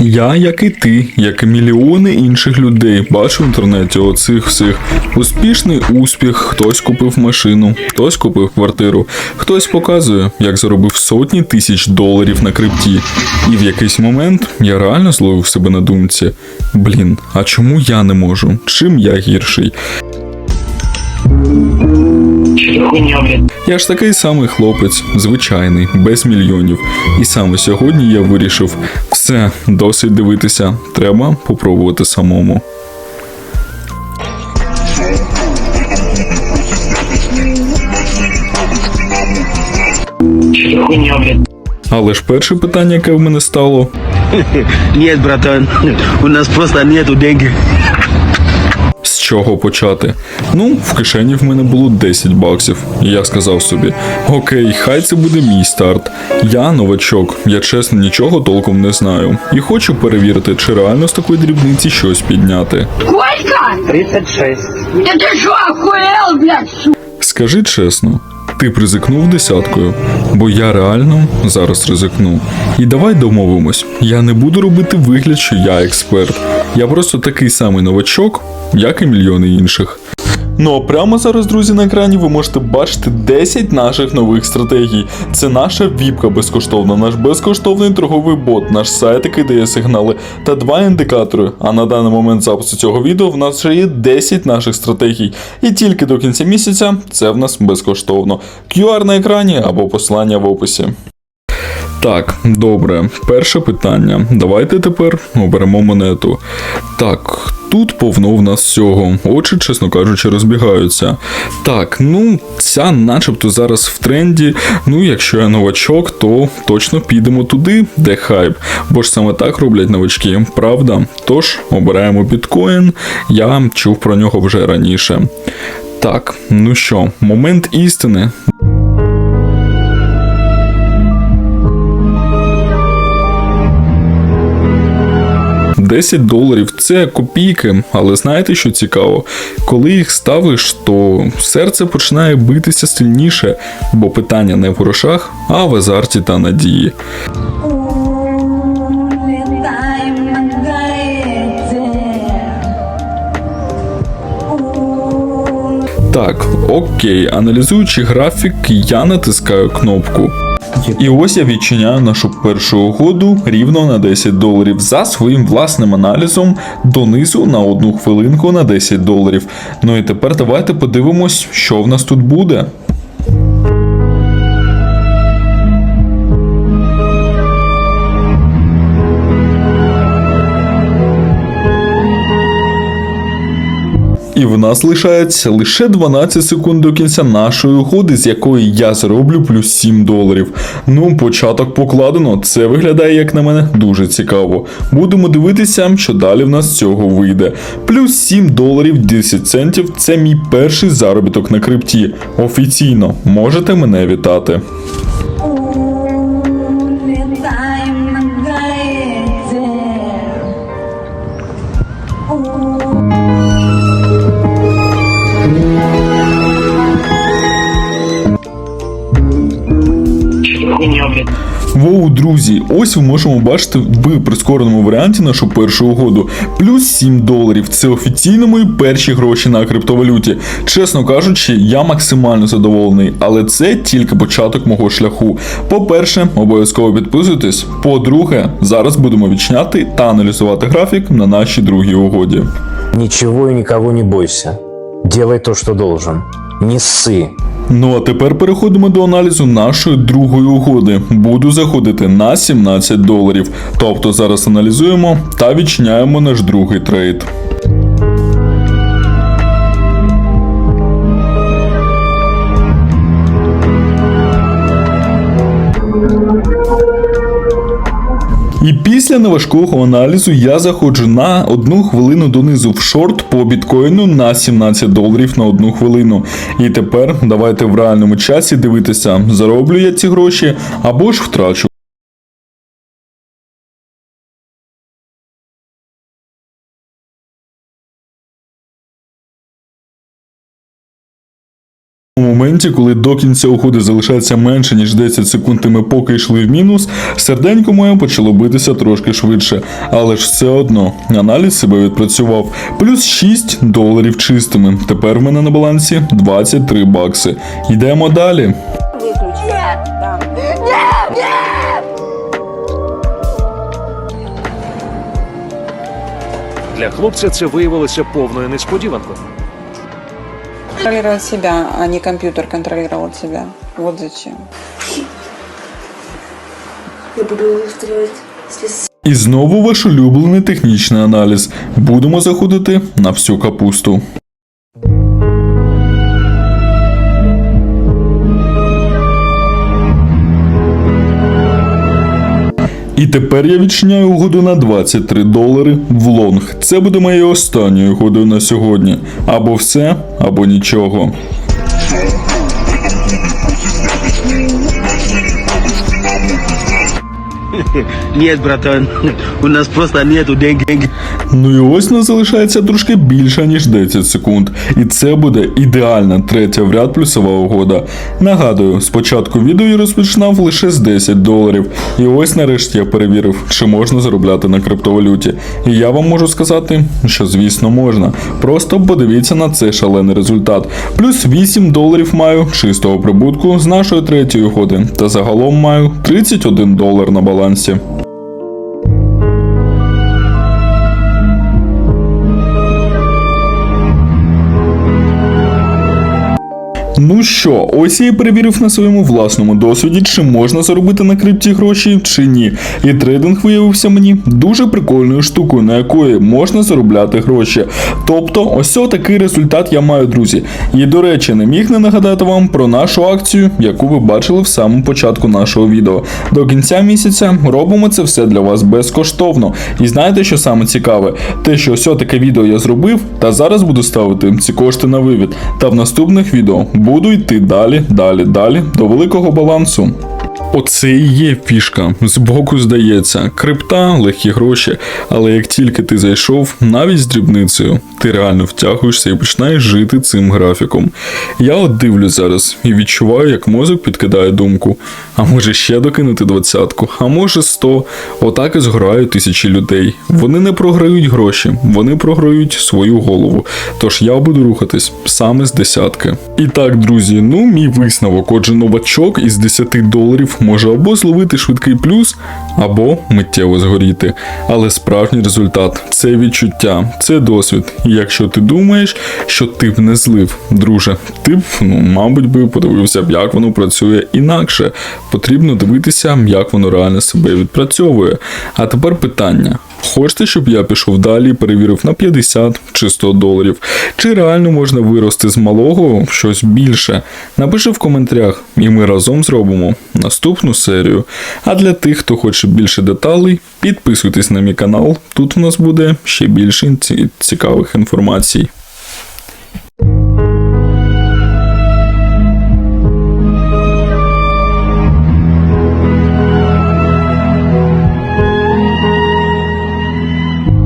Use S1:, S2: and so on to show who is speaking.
S1: Я, як і ти, як і мільйони інших людей, бачу в інтернеті оцих всіх успішний успіх. Хтось купив машину, хтось купив квартиру, хтось показує, як заробив сотні тисяч доларів на крипті. І в якийсь момент я реально зловив себе на думці: блін, а чому я не можу? Чим я гірший? Я ж такий самий хлопець, звичайний, без мільйонів. І саме сьогодні я вирішив: все, досить дивитися, треба попробувати самому. Але ж перше питання, яке в мене стало,
S2: Нет, братан, у нас просто нету денег.
S1: Чого почати? Ну, в кишені в мене було 10 баксів. І я сказав собі: Окей, хай це буде мій старт. Я новачок, я чесно нічого толком не знаю. І хочу перевірити, чи реально з такої дрібниці щось підняти.
S3: Сколько?
S4: 36.
S3: Да ты что, охуел, блядь, су...
S1: Скажи чесно, ти ризикнув десяткою? Бо я реально зараз ризикну. І давай домовимось, я не буду робити вигляд, що я експерт. Я просто такий самий новачок, як і мільйони інших. Ну а прямо зараз, друзі, на екрані ви можете бачити 10 наших нових стратегій. Це наша віпка безкоштовна, наш безкоштовний торговий бот, наш сайт, який дає сигнали, та два індикатори. А на даний момент запису цього відео в нас вже є 10 наших стратегій. І тільки до кінця місяця це в нас безкоштовно. QR на екрані або посилання в описі. Так, добре. Перше питання. Давайте тепер оберемо монету. Так, тут повно в нас всього. Очі, чесно кажучи, розбігаються. Так, ну, ця начебто зараз в тренді. Ну, якщо я новачок, то точно підемо туди, де хайп. Бо ж саме так роблять новачки, правда? Тож, обираємо біткоін. Я чув про нього вже раніше. Так, ну що, момент істини. 10 доларів це копійки, але знаєте, що цікаво? Коли їх ставиш, то серце починає битися сильніше, бо питання не в грошах, а в азарті та надії. Так, окей, аналізуючи графік, я натискаю кнопку. І ось я відчиняю нашу першу угоду рівно на 10 доларів за своїм власним аналізом донизу на одну хвилинку на 10 доларів. Ну і тепер давайте подивимось, що в нас тут буде. Нас лишається лише 12 секунд до кінця нашої угоди, з якої я зароблю плюс 7 доларів. Ну, початок покладено. Це виглядає, як на мене, дуже цікаво. Будемо дивитися, що далі в нас з цього вийде. Плюс 7 доларів 10 центів це мій перший заробіток на крипті. Офіційно можете мене вітати. Воу, друзі, ось ви можемо бачити в прискореному варіанті нашу першу угоду. Плюс 7 доларів. Це офіційно мої перші гроші на криптовалюті. Чесно кажучи, я максимально задоволений, але це тільки початок мого шляху. По-перше, обов'язково підписуйтесь. По-друге, зараз будемо відчиняти та аналізувати графік на нашій другій угоді.
S5: Ничего и никого не бойся. Делай то, что должен. Не ссы.
S1: Ну а тепер переходимо до аналізу нашої другої угоди. Буду заходити на 17 доларів. Тобто зараз аналізуємо та відчиняємо наш другий трейд. І після неважкого аналізу я заходжу на одну хвилину донизу в шорт по біткоїну на 17 доларів на одну хвилину. І тепер давайте в реальному часі дивитися, зароблю я ці гроші або ж втрачу. Моменті, коли до кінця уходу залишається менше ніж 10 секунд, і ми поки йшли в мінус, серденько моє почало битися трошки швидше, але ж все одно аналіз себе відпрацював. Плюс 6 доларів чистими. Тепер в мене на балансі 23 бакси. Йдемо далі.
S6: Для хлопця це виявилося повною несподіванкою.
S7: Контролировать себя, а не компьютер контролировал тебя. Вот зачем.
S8: Я буду устраивать спец-
S1: І знову ваш улюблений технічний аналіз. Будемо заходити на всю капусту. І тепер я відчиняю угоду на 23 долари в лонг. Це буде моєю останньою угодою на сьогодні. Або все, або нічого.
S2: Нет, братан, у нас просто нету денег.
S1: Ну і ось нас залишається трошки більше, ніж 10 секунд. І це буде ідеальна третя в ряд плюсова угода. Нагадую, спочатку відео я розпочинав лише з 10 доларів. І ось нарешті я перевірив, чи можна заробляти на криптовалюті. І я вам можу сказати, що звісно можна. Просто подивіться на цей шалений результат. Плюс 8 доларів маю чистого прибутку з нашої третьої угоди. Та загалом маю 31 долар на балансі. балансі. Ну що, ось я і перевірив на своєму власному досвіді, чи можна заробити на крипті гроші, чи ні. І трейдинг виявився мені дуже прикольною штукою, на якої можна заробляти гроші. Тобто, ось такий результат я маю, друзі. І до речі, не міг не нагадати вам про нашу акцію, яку ви бачили в самому початку нашого відео. До кінця місяця робимо це все для вас безкоштовно. І знаєте, що саме цікаве? Те, що ось таке відео я зробив, та зараз буду ставити ці кошти на вивід. Та в наступних відео буду йти далі, далі, далі до великого балансу. Оце і є фішка. Збоку здається, крипта, легкі гроші, але як тільки ти зайшов, навіть з дрібницею, ти реально втягуєшся і починаєш жити цим графіком. Я от дивлюсь зараз і відчуваю, як мозок підкидає думку. А може ще докинути двадцятку, а може сто. Отак і згорають тисячі людей. Вони не програють гроші, вони програють свою голову. Тож я буду рухатись саме з десятки. І так, друзі, ну мій висновок. Отже, новачок із 10 доларів може або зловити швидкий плюс, або миттєво згоріти. Але справжній результат це відчуття, це досвід. І якщо ти думаєш, що ти б не злив, друже, ти б, ну, мабуть, би подивився б, як воно працює інакше. Потрібно дивитися, як воно реально себе відпрацьовує. А тепер питання. Хочете, щоб я пішов далі і перевірив на 50 чи 100 доларів? Чи реально можна вирости з малого щось більше? Напиши в коментарях, і ми разом зробимо наступну серію. А для тих, хто хоче більше деталей, підписуйтесь на мій канал. Тут у нас буде ще більше цікавих інформацій.